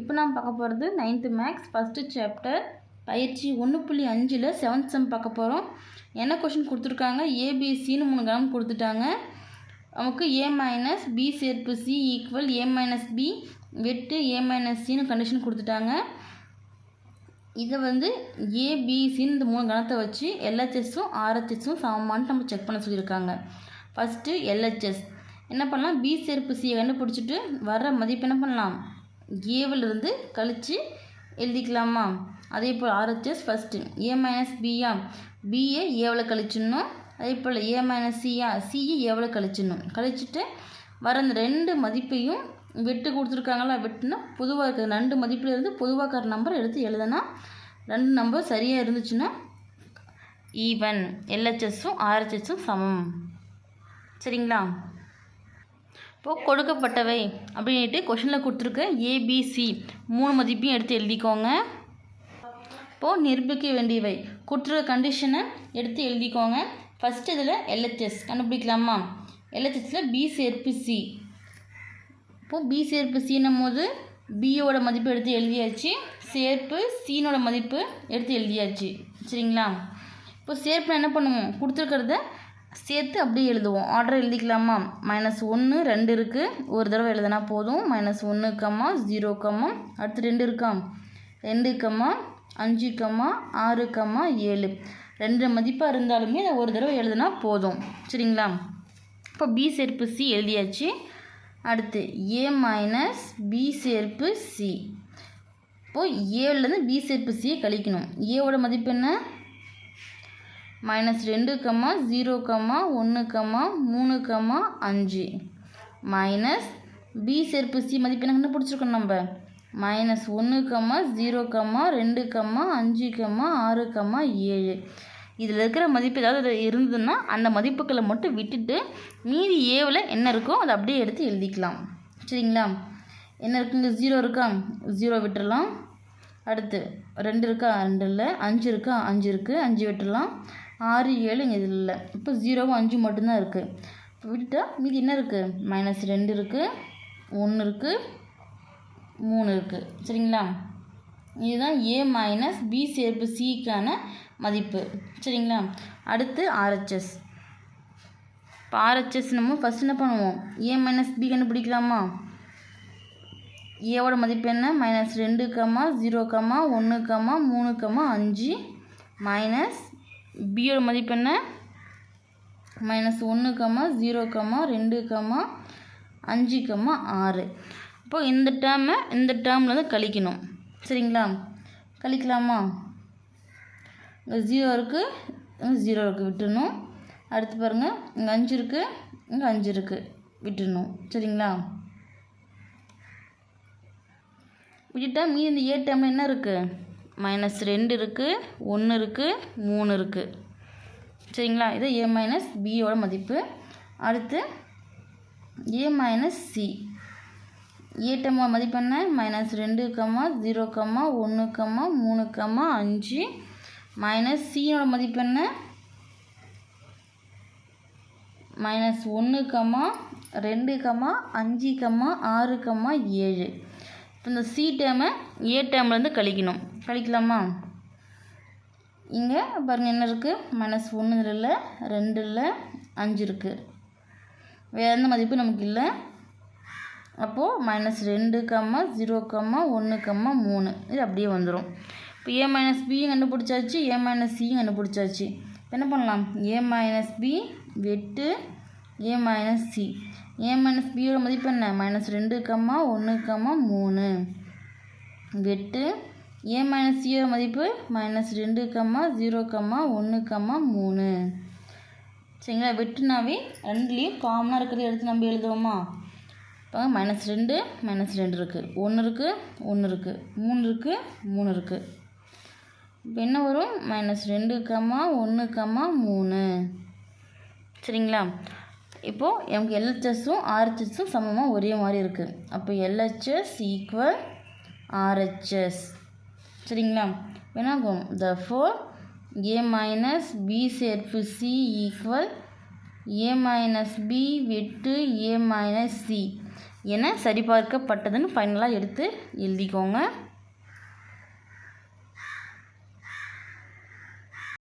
இப்போ நாம் பார்க்க போகிறது நைன்த்து மேக்ஸ் ஃபஸ்ட்டு சாப்டர் பயிற்சி ஒன்று புள்ளி அஞ்சில் செவன்த் செம் பார்க்க போகிறோம். என்ன கொஷின் கொடுத்துருக்காங்க? ஏபிசின்னு மூணு கிராம் கொடுத்துட்டாங்க. நமக்கு ஏ மைனஸ் பி சேர்ப்பு C equal A minus B வெட்டு ஏ மைனஸ் சின்னு கண்டிஷன் கொடுத்துட்டாங்க. இதை வந்து ஏபிசின்னு இந்த மூணு கணத்தை வச்சு எல்ஹெச்எஸும் ஆர்ஹெச்எஸும் சமமானு நம்ம செக் பண்ண சொல்லியிருக்காங்க. ஃபஸ்ட்டு எல்ஹெச்எஸ் என்ன பண்ணலாம்? பி சேர்ப்பு சியை கண்டுபிடிச்சிட்டு வர்ற மதிப்பு என்ன பண்ணலாம்? ஏவிலிருந்து கழித்து எழுதிக்கலாமா? அதே போல் ஆர்ஹெச்எஸ் ஃபஸ்ட்டு ஏ மைனஸ் பியா பிஏ ஏவில் கழிச்சிடணும். அதே போல் ஏ மைனஸ் சியா சிஏ ஏவில் கழிச்சிடணும். கழிச்சிட்டு வர அந்த ரெண்டு மதிப்பையும் வெட்டு கொடுத்துருக்காங்களா? வெட்டுனா பொதுவாக இருக்கிற ரெண்டு மதிப்பில் இருந்து பொதுவாக இருக்கிற நம்பர் எடுத்து எழுதுனா ரெண்டு நம்பர் சரியாக இருந்துச்சுன்னா ஈவன் எல்ஹெச்எஸும் ஆர்ஹெச்எஸும் சமம். சரிங்களா? இப்போது கொடுக்கப்பட்டவை அப்படின்ட்டு கொஷனில் கொடுத்துருக்கு ஏபிசி மூணு மதிப்பையும் எடுத்து எழுதிக்கோங்க. இப்போது நிரூபிக்க வேண்டியவை. கொடுத்துருக்க கண்டிஷனை எடுத்து எழுதிக்கோங்க. ஃபஸ்ட்டு இதில் எல்ஹெச்எஸ் கண்டுபிடிக்கலாமா? எல்ஹெச்எஸில் பி சேர்ப்பு சி இப்போது பி சேர்ப்பு சின்னும் போது பியோட மதிப்பு எடுத்து எழுதியாச்சு. சேர்ப்பு சீனோட மதிப்பு எடுத்து எழுதியாச்சு. சரிங்களா? இப்போ சேர்ப்பு என்ன பண்ணுவோம்? கொடுத்துருக்கிறத சேர்த்து அப்படியே எழுதுவோம். ஆர்டர் எழுதிக்கலாமா? மைனஸ் ஒன்று ரெண்டு இருக்குது ஒரு தடவை எழுதுனா போதும். மைனஸ் ஒன்று கம்மா ஜீரோ கம்மா அடுத்து ரெண்டு இருக்கா? ரெண்டு கம்மா அஞ்சு கம்மா ஆறு கம்மா ஏழு. ரெண்டு மதிப்பாக இருந்தாலுமே அதை ஒரு தடவை எழுதுனா போதும். சரிங்களா? இப்போ பி சேர்ப்பு சி எழுதியாச்சு. அடுத்து ஏ மைனஸ் பி சேர்ப்பு சி இப்போது ஏலேருந்து பி சேர்ப்பு சியை கழிக்கணும். ஏவோட மதிப்பு என்ன? மைனஸ் ரெண்டு கம்மா ஜீரோ கம்மா ஒன்று கம்மா மூணு கம்மா அஞ்சு. மைனஸ் பி சேர்ப்பு சி மதிப்பு என்ன பிடிச்சிருக்கோம் நம்ம. மைனஸ் ஒன்று கம்மா ஜீரோ கம்மா ரெண்டு கம்மா அஞ்சு கம்மா ஆறு கம்மா ஏழு. இதில் இருக்கிற மதிப்பு ஏதாவது இருந்ததுன்னா அந்த மதிப்புகளை மட்டும் விட்டுட்டு மீதி ஏவில் என்ன இருக்கோ அதை அப்படியே எடுத்து எழுதிக்கலாம். சரிங்களா? என்ன இருக்குங்க ஜீரோ இருக்கா? ஜீரோ விட்டுடலாம் அடுத்து ரெண்டு இருக்கா? ரெண்டு இல்லை. அஞ்சு இருக்கா? அஞ்சு இருக்குது அஞ்சு விட்டுடலாம் ஆறு ஏழு இங்கே இது இல்லை இப்போ ஜீரோவும் அஞ்சு மட்டும்தான் இருக்குது இப்போ விட்டுட்டால் மீதி என்ன இருக்குது மைனஸ் ரெண்டு இருக்குது ஒன்று இருக்குது மூணு இருக்குது சரிங்களா? இதுதான் ஏ மைனஸ் பி சேர்ப்பு சிக்கான மதிப்பு. சரிங்களா? அடுத்து ஆர்ஹெச்எஸ் இப்போ ஆர்ஹெச்எஸ் நம்ம ஃபஸ்ட் என்ன பண்ணுவோம்? ஏ மைனஸ் பி கண்டுபிடிக்கலாமா? ஏவோட மதிப்பு என்ன? மைனஸ் ரெண்டு கம்மா ஜீரோ கம்மா ஒன்று கம்மா மூணு கம்மா அஞ்சு மைனஸ் பியோட மதிப்பு என்ன? மைனஸ் ஒன்று கம்மா ஜீரோ கம்மா ரெண்டு கம்மா அஞ்சு கம்மா ஆறு. இப்போ இந்த டேர்மை இந்த டேர்மில் தான் கழிக்கணும். சரிங்களா? கழிக்கலாமா? இங்கே ஜீரோ இருக்குது இங்கே ஜீரோ இருக்குது விட்டுடணும் அடுத்து பாருங்கள் இங்கே அஞ்சு இருக்குது இங்கே அஞ்சு இருக்குது விட்டுடணும் சரிங்களா? விட்டுட்டா மீதி இந்த ஏ டேர்மில் என்ன இருக்குது மைனஸ் ரெண்டு இருக்குது ஒன்று இருக்குது மூணு இருக்குது சரிங்களா? இது ஏ மைனஸ் பியோட மதிப்பு. அடுத்து ஏ மைனஸ் சி ஏ டேர்மோட மதிப்பு என்ன? மைனஸ் ரெண்டு கம்மா ஜீரோ கம்மா ஒன்று கம்மா மூணு கம்மா அஞ்சு. மைனஸ் சியோட மதிப்பு என்ன? மைனஸ் ஒன்று கம்மா ரெண்டு கம்மா அஞ்சு கம்மா ஆறு கம்மா ஏழு. இப்போ இந்த சி டேமை ஏ டேம்லேருந்து கழிக்கணும். கழிக்கலாமா இங்கே பாருங்கள் என்ன இருக்குது மைனஸ் ஒன்று இல்லை ரெண்டு இல்லை அஞ்சு இருக்குது வேறு எந்த மதிப்பு நமக்கு இல்லை. அப்போது மைனஸ் ரெண்டு கம்மா ஜீரோ கம்மா ஒன்று கம்மா மூணு. இது அப்படியே வந்துடும் இப்போ ஏ மைனஸ் பியும் கண்டுபிடிச்சாச்சு ஏ மைனஸ் சியும் கண்டுபிடிச்சாச்சு. என்ன பண்ணலாம்? ஏ மைனஸ் பி வெட்டு A minus C A minus பியோட மதிப்பு என்ன? மைனஸ் ரெண்டு கம்மா ஒன்று கம்மா மூணு. வெட்டு ஏ மைனஸ் சியோட மதிப்பு மைனஸ் ரெண்டு கம்மா ஜீரோ கம்மா ஒன்று கம்மா மூணு. சரிங்களா? வெட்டுனாவே ரெண்டுலேயும் காமனாக இருக்கிறத எடுத்து நம்ம எழுதுவோமா இப்போ மைனஸ் ரெண்டு மைனஸ் ரெண்டு இருக்குது ஒன்று இருக்குது ஒன்று இருக்குது மூணு இருக்குது மூணு இருக்குது இப்போ என்ன வரும்? மைனஸ் ரெண்டு கம்மா ஒன்று கம்மா மூணு. சரிங்களா? இப்போது எனக்கு எல்ஹெச்எஸும் ஆர்ஹெச்எஸும் சமமாக ஒரே மாதிரி இருக்குது அப்போ எல்ஹெச்எஸ் ஈக்குவல் ஆர்ஹெச்எஸ் சரிங்களா? என்னாகும் the four A minus B சேர்ப்பு C equal A minus B வெட்டு ஏ மைனஸ் சி என சரிபார்க்கப்பட்டதுன்னு ஃபைனலாக எடுத்து எழுதிக்கோங்க.